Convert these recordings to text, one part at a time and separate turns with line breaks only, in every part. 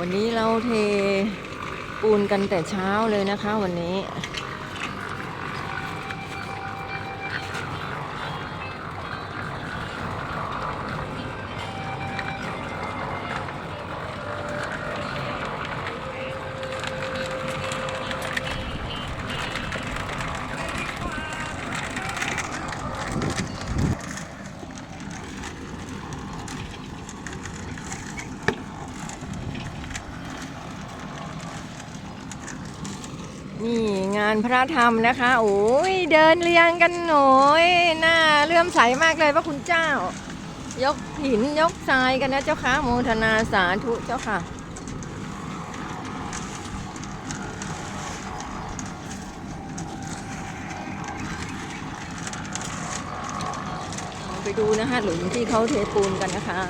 วันนี้เราเทปูนกันแต่เช้าเลยนะคะวันนี้ นี่งานพระธรรมนะคะ โอ้ยเดินเรียงกันหน่อยหน้าเลื่อมใสมากเลยพระคุณเจ้า ยกหินยกทรายกันนะเจ้าค่ะโมทนาสาธุเจ้าค่ะไปดูนะคะหลุมที่เขาเทปูนกันนะคะ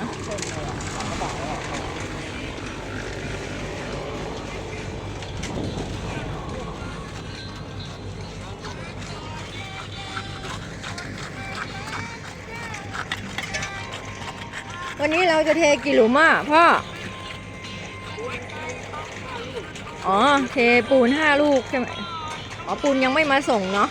วันนี้เราจะเทกี่หลุมอะพ่อ อ๋อ เทปูนห้าลูกใช่ไหม อ๋อ ปูนยังไม่มาส่งเนาะ